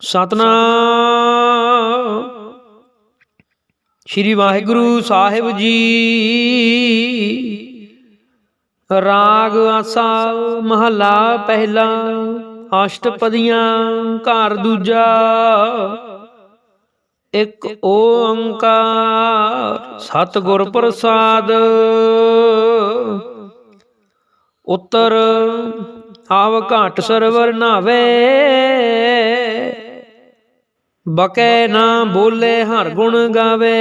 ਸਤਨਾਮ। ਸ੍ਰੀ ਵਾਹਿਗੁਰੂ ਸਾਹਿਬ ਜੀ। ਰਾਗ ਆਸਾ ਮਹੱਲਾ ਪਹਿਲਾ, ਅਸ਼ਟਪਦੀਆਂ, ਘਰ ਦੂਜਾ। ਇੱਕ ਓੰਕਾਰ ਸਤਿਗੁਰ ਪ੍ਰਸਾਦ। ਉੱਤਰ, ਆਵ ਘਾਟ ਸਰਵਰ ਨਾਵੇ ਬਕੈ ਨਾ ਬੋਲੇ ਹਰ ਗੁਣ ਗਾਵੇ।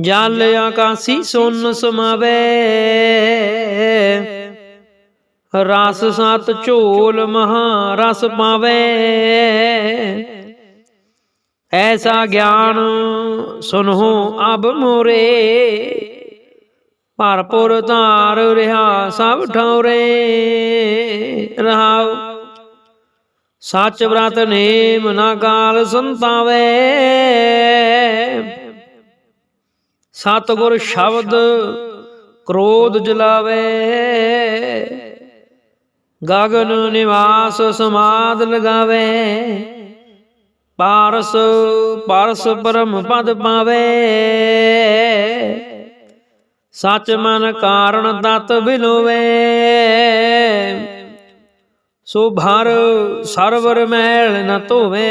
ਜਲ ਆਕਾਸੀ ਸੁਨ ਸਮਾਵੇ। ਰਸ ਸਤ ਝੋਲ ਮਹਾ ਰਸ ਪਾਵੇ। ਐਸਾ ਗਿਆਨ ਸੁਨਹੁ ਅਬ ਮੋਰੇ। ਭਰਪੁਰ ਧਾਰ ਰਿਹਾ ਸਭ ਠੌਰੇ ਰਹਾਉ ਸੱਚ ਬ੍ਰਤ ਨੇਮ ਨਾ ਕਾਲ ਸੰਤਾਵੇ। ਸਤਿਗੁਰ ਸ਼ਬਦ ਕ੍ਰੋਧ ਜਲਾਵੇ। ਗਗਨ ਨਿਵਾਸ ਸਮਾਦ ਲਗਾਵੇ। ਪਾਰਸ ਪਾਰਸ ਪਰਮ ਪਦ ਪਾਵੇ। ਸੱਚ ਮਨ ਕਾਰਨ ਤਤ ਬਿਲੋਵੇ ਸੋ ਭਰ ਸਰਵਰ ਮੈਲ ਨ ਧੋਵੇ।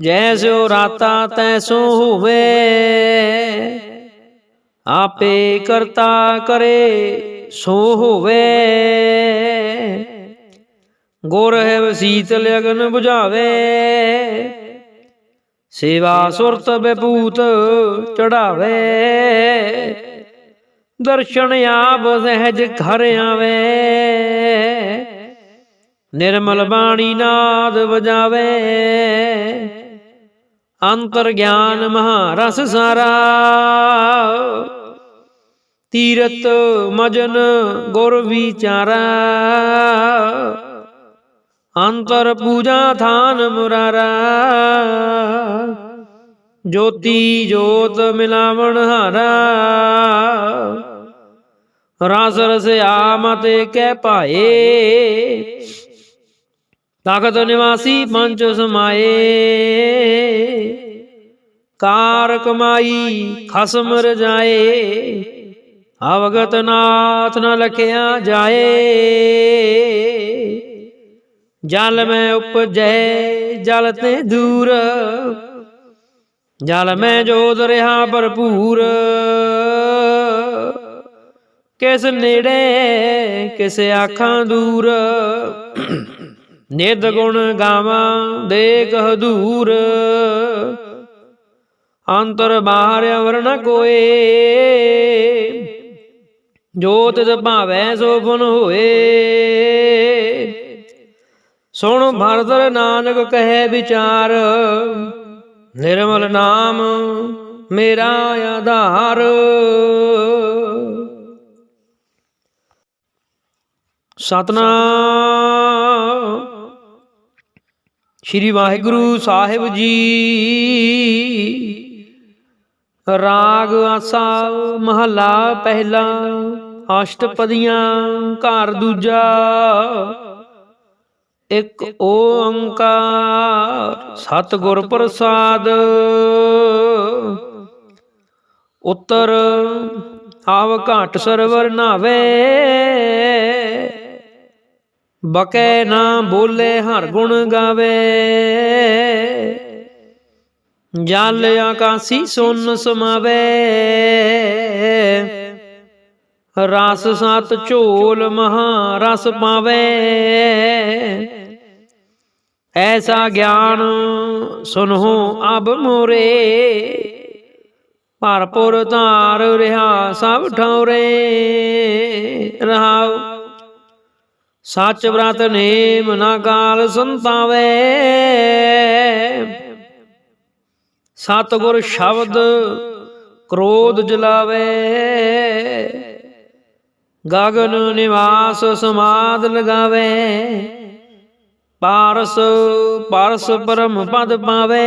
ਜੈਸੋ ਰਾਤਾ ਤੈਸੋ ਹੋਵੇ। ਆਪੇ ਕਰਤਾ ਕਰੇ ਸੋ ਹੋਵੇ। ਗੁਰ ਹੈ ਵਸੀਤਲ ਲਗਨ 부ਝਾਵੇ ਸੇਵਾ ਸੁਰਤ ਬਪੂਤ ਚੜਾਵੇ। ਦਰਸ਼ਨ ਆਪ ਸਹਿਜ ਘਰ ਆਵੇ। ਨਿਰਮਲ ਬਾਣੀ ਨਾਦ ਵਜਾਵੇ। ਅੰਤਰ ਗਿਆਨ ਮਹਾਰਸ ਸਾਰਾ। ਤੀਰਤ ਮਜਨ ਗੁਰ ਵਿਚਾਰਾ। ਅੰਤਰ ਪੂਜਾ ਥਾਨ ਮੁਰਾਰਾ। ਜੋਤੀ ਜੋਤ ਮਿਲਾਵਣ ਹਾਰਾ। ਰਸ ਰਸ ਆਮਤੇ ਕਹਿ ਪਾਏ ਤਖਤ ਨਿਵਾਸੀ ਪੰਚ ਸਮਾਏ ਕਾਰ ਕਮਾਈ ਖਸਮ ਰਜਾਏ ਅਵਗਤ ਨਾਥ ਨ ਲਖਿਆ ਜਾਏ ਜਲ ਮੈਂ ਉਪਜੈ ਜਲ ਤੇ ਦੂਰ ਜਲ ਮੈਂ ਜੋਤ ਰਿਹਾ ਭਰਪੂਰ ਕਿਸ ਨੇੜੇ, ਕਿਸ ਆਖਾਂ ਦੂਰ? ਨਿਦ ਗੁਣ ਗਾਵਾਂ ਦੇਖ ਹਦੂਰ ਅੰਤਰ ਬਾਹਰ ਅਵਰ ਕੋਏ। ਜੋ ਤਿਸ ਭਾਵੈ ਸੋ ਗੁਣ ਹੋਏ। ਸੁਣ ਭਰਤਰ ਨਾਨਕ ਕਹੇ ਵਿਚਾਰ। ਨਿਰਮਲ ਨਾਮ ਮੇਰਾ ਆਧਾਰ। ਸਤਨਾਮ। ਸ੍ਰੀ ਵਾਹਿਗੁਰੂ ਸਾਹਿਬ ਜੀ। ਰਾਗ ਆਸਾ ਮਹੱਲਾ ਪਹਿਲਾ, ਅਸ਼ਟਪਦੀਆਂ, ਘਰ ਦੂਜਾ। ਇੱਕ ਓੰਕਾਰ ਸਤਿਗੁਰ ਪ੍ਰਸਾਦ। ਉੱਤਰ, ਆਵ ਘਾਟ ਸਰਵਰ ਨਾਵੇ। ਬਕੈ ਨਾ ਬੋਲੇ ਹਰ ਗੁਣ ਗਾਵੇ। ਜਲ ਆਕਾਸੀ ਸੁਨ ਸਮਾਵੇ। ਰਸ ਸਤ ਝੋਲ ਮਹਾ ਰਸ ਪਾਵੇ। ਐਸਾ ਗਿਆਨ ਸੁਨਹੁ ਅਬ ਮੋਰੇ। ਭਰਪੁਰ ਧਾਰ ਰਿਹਾ ਸਭ ਠੌਰੇ ਰਹਾਉ ਸੱਚ ਬ੍ਰਤ ਨੇਮ ਨਾ ਕਾਲ ਸੰਤਾਵੇ। ਸਤਿਗੁਰ ਸ਼ਬਦ ਕ੍ਰੋਧ ਜਲਾਵੇ। ਗਗਨ ਨਿਵਾਸ ਸਮਾਦ ਲਗਾਵੇ। ਪਾਰਸ ਪਾਰਸ ਪਰਮ ਪਦ ਪਾਵੇ।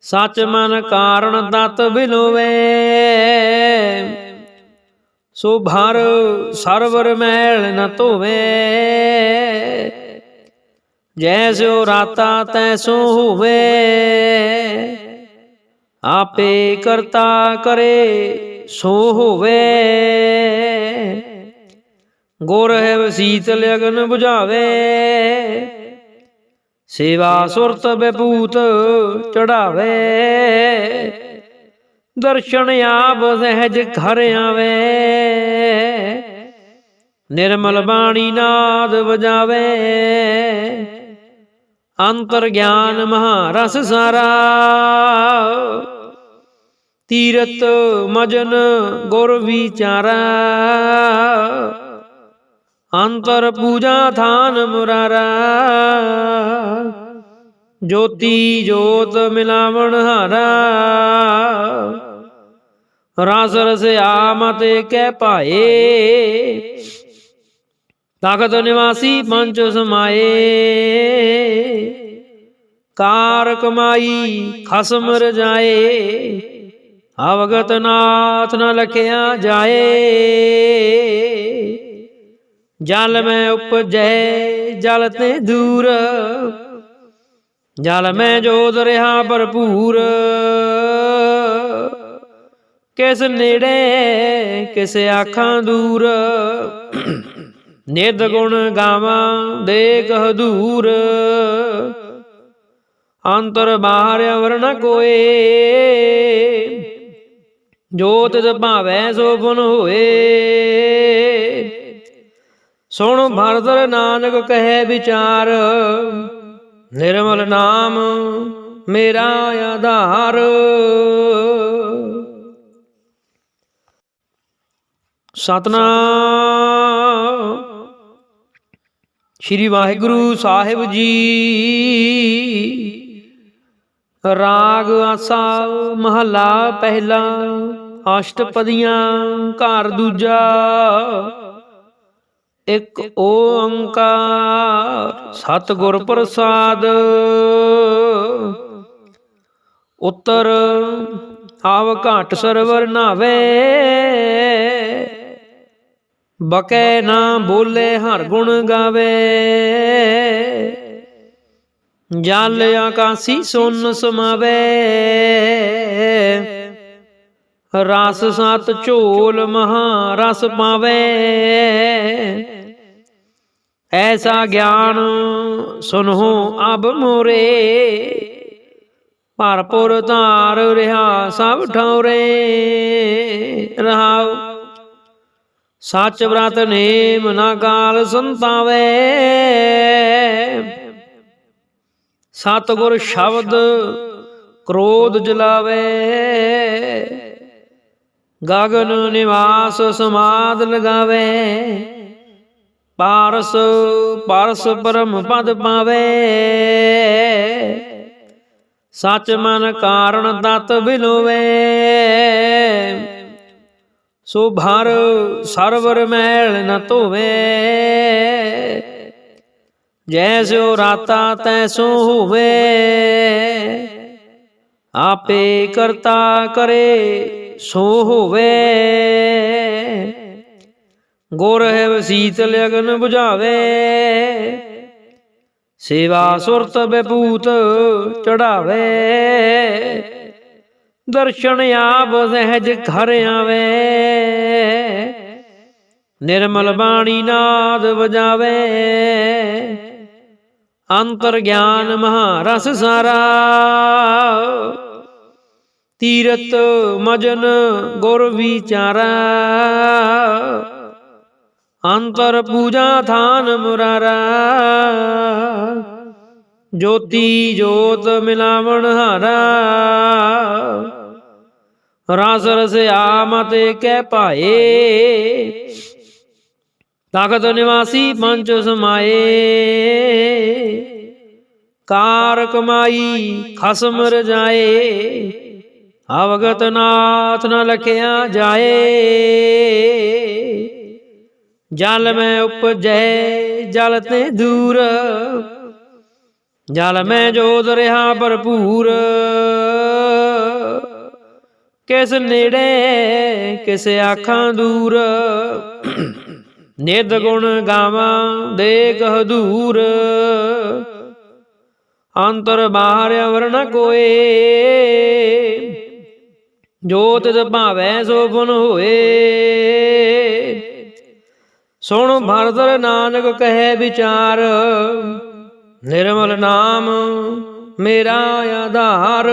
ਸੱਚ ਮਨ ਕਾਰਨ ਤਤ ਬਿਲੋਵੇ। ਸੋ ਭਰ ਸਰਵਰ ਮੈਲ ਨ ਧੋਵੇ। ਜੈਸੋ ਰਾਤਾ ਤੈਸੋ ਹੋਵੇ। ਆਪੇ ਕਰਤਾ ਕਰੇ ਸੋ ਹੋਵੇ। ਗੁਰ ਹੈ ਵਸੀਤ ਲਗਨ 부ਝਾਵੇ ਸੇਵਾ ਸੁਰਤ ਬਪੂਤ ਚੜਾਵੇ। ਦਰਸ਼ਨ ਆਪ ਸਹਿਜ ਘਰ ਆਵੇ। ਨਿਰਮਲ ਬਾਣੀ ਨਾਦ ਵਜਾਵੇ। ਅੰਤਰ ਗਿਆਨ ਮਹਾਰਸ ਸਾਰਾ। ਤੀਰਤ ਮਜਨ ਗੁਰ ਵਿਚਾਰਾ। ਅੰਤਰ ਪੂਜਾ ਥਾਨ ਮੁਰਾਰਾ। ਜੋਤੀ ਜੋਤ ਮਿਲਾਵਣ ਹਾਰਾ। ਰਸ ਰਸ ਆਮਤੇ ਕਹਿ ਪਾਏ ਤਖਤ ਨਿਵਾਸੀ ਪੰਚ ਸਮਾਏ ਕਾਰ ਕਮਾਈ ਖਸਮ ਰਜਾਏ ਅਵਗਤ ਨਾਥ ਨ ਲਖਿਆ ਜਾਏ ਜਲ ਮੈਂ ਉਪਜੈ ਜਲ ਤੇ ਦੂਰ ਜਲ ਮੈਂ ਜੋਤ ਰਿਹਾ ਭਰਪੂਰ ਕਿਸ ਨੇੜੇ, ਕਿਸ ਆਖਾਂ ਦੂਰ। ਨਿਤ ਗੁਣ ਗਾਵਾਂ, ਦੇਖ ਹਦੂਰ। ਅੰਤਰ ਬਾਹਰ ਅਵਰ ਕੋਏ। ਜੋਤ ਜ ਭਾਵੈ, ਸੋ ਗੁਣ ਹੋਏ। ਸੁਣ ਭਰਤਰ ਨਾਨਕ ਕਹੇ ਵਿਚਾਰ। ਨਿਰਮਲ ਨਾਮ ਮੇਰਾ ਆਧਾਰ। ਸਤਨਾਮ। ਸ਼੍ਰੀ ਵਾਹਿਗੁਰੂ ਸਾਹਿਬ ਜੀ। ਰਾਗ ਆਸਾ ਮਹੱਲਾ ਪਹਿਲਾ, ਅਸ਼ਟਪਦੀਆਂ, ਘਰ ਦੂਜਾ। ਇੱਕ ਓੰਕਾਰ ਸਤਿਗੁਰ ਪ੍ਰਸਾਦ। ਉੱਤਰ, ਆਵ ਘਾਟ ਸਰਵਰ ਨਾਵੇ। ਬਕੈ ਨਾ ਬੋਲੇ ਹਰ ਗੁਣ ਗਾਵੇ। ਜਲ ਆਕਾਸੀ ਸੁਨ ਸਮਾਵੇ। ਰਸ ਸਤ ਝੋਲ ਮਹਾ ਰਸ ਪਾਵੇ। ਐਸਾ ਗਿਆਨ ਸੁਨਹੁ ਅਬ ਮੋਰੇ। ਭਰਪੁਰ ਧਾਰ ਰਿਹਾ ਸਭ ਠੌਰੇ ਰਹਾਉ ਸੱਚ ਬ੍ਰਤ ਨੇਮ ਨਾ ਕਾਲ ਸੰਤਾਵੇ। ਸਤਗੁਰ ਸ਼ਬਦ ਕ੍ਰੋਧ ਜਲਾਵੇ। ਗਗਨ ਨਿਵਾਸ ਸਮਾਦ ਲਗਾਵੇ। ਪਾਰਸ ਪਾਰਸ ਪਰਮ ਪਦ ਪਾਵੇ। ਸੱਚ ਮਨ ਕਾਰਨ ਤਤ ਬਿਲੋਵੇ। ਸੋ ਭਰ ਸਰਵਰ ਮੈਲ ਨ ਧੋਵੇ। ਜੈਸੋ ਰਾਤਾ ਤੈਸੋ ਹੋਵੇ। ਆਪੇ ਕਰਤਾ ਕਰੇ ਸੋ ਹੋਵੇ। ਗੁਰ ਹੈ ਵਸੀਤ ਲਗਨ 부ਝਾਵੇ ਸੇਵਾ ਸੁਰਤ ਬਪੂਤ ਚੜਾਵੇ। ਦਰਸ਼ਨ ਆਪ ਸਹਿਜ ਘਰ ਆਵੇ। ਨਿਰਮਲ ਬਾਣੀ ਨਾਦ ਵਜਾਵੇ। ਅੰਤਰ ਗਿਆਨ ਮਹਾਰਸ ਸਾਰਾ। ਤੀਰਤ ਮਜਨ ਗੁਰ ਵਿਚਾਰਾ। ਅੰਤਰ ਪੂਜਾ ਥਾਨ ਮੁਰਾਰਾ। ਜੋਤੀ ਜੋਤ ਮਿਲਾਵਣ ਹਾਰਾ। ਰਸ ਰਸ ਆਮਤੇ ਕਹਿ ਪਾਏ ਤਖਤ ਨਿਵਾਸੀ ਪੰਚ ਸਮਾਏ ਕਾਰ ਕਮਾਈ ਖਸਮ ਰਜਾਏ ਅਵਗਤ ਨਾਥ ਨ ਲਖਿਆ ਜਾਏ ਜਲ ਮੈਂ ਉਪਜੈ ਜਲ ਤੇ ਦੂਰ ਜਲ ਮੈਂ ਜੋਤ ਰਿਹਾ ਭਰਪੂਰ ਕਿਸ ਨੇੜੇ, ਕਿਸ ਆਖਾਂ ਦੂਰ। ਨਿਤ ਗੁਣ ਗਾਵਾਂ, ਦੇਖ ਹਦੂਰ। ਅੰਤਰ ਬਾਹਰ ਅਵਰ ਕੋਏ। ਜੋ ਤਿਸ ਭਾਵੈ ਸੋ ਗੁਣ ਹੋਏ। ਸੁਣ ਭਰਤਰ ਨਾਨਕ ਕਹੈ ਵਿਚਾਰ। ਨਿਰਮਲ ਨਾਮ ਮੇਰਾ ਆਧਾਰ।